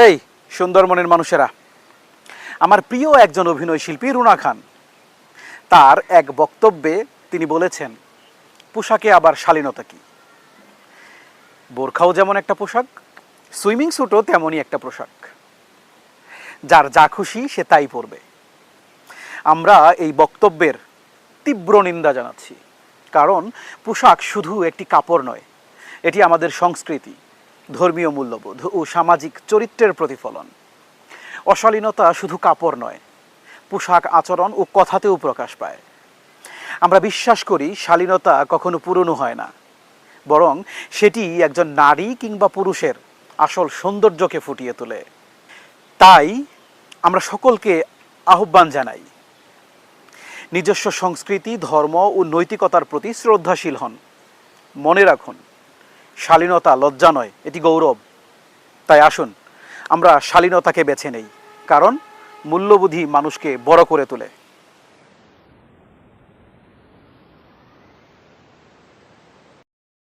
হেই সুন্দর মনের মানুষেরা। আমার প্রিয় একজন অভিনয় শিল্পী রুনা খান। তার এক বক্তব্যে তিনি বলেছেন, পোশাকে আবার শালীনতা কি? বোরখাও যেমন একটা পোশাক, সুইমিং স্যুটও তেমনই একটা পোশাক। যার যা খুশি সে তাই পরবে। আমরা এই বক্তব্যের তীব্র নিন্দা জানাচ্ছি। কারণ পোশাক শুধু একটি কাপড় নয়, এটি আমাদের সংস্কৃতি। ধর্মীয় মূল্যবোধ ও সামাজিক চরিত্রের প্রতিফলন। অশালীনতা শুধু কাপড় নয়, পোশাক আচরণ ও কথাতেও প্রকাশ পায়। আমরা বিশ্বাস করি শালীনতা কখনো পুরনো হয় না, বরং সেটি একজন নারী কিংবা পুরুষের আসল সৌন্দর্যকে ফুটিয়ে তোলে। তাই আমরা সকলকে আহ্বান জানাই, নিজস্ব সংস্কৃতি, ধর্ম ও নৈতিকতার প্রতি শ্রদ্ধাশীল হন। মনে রাখুন শালীনতা লজ্জা নয়, এটি গৌরব। তাই আসুন, আমরা শালীনতাকে বেছে নেই, কারণ মূল্যবোধী মানুষকে বড় করে তোলে।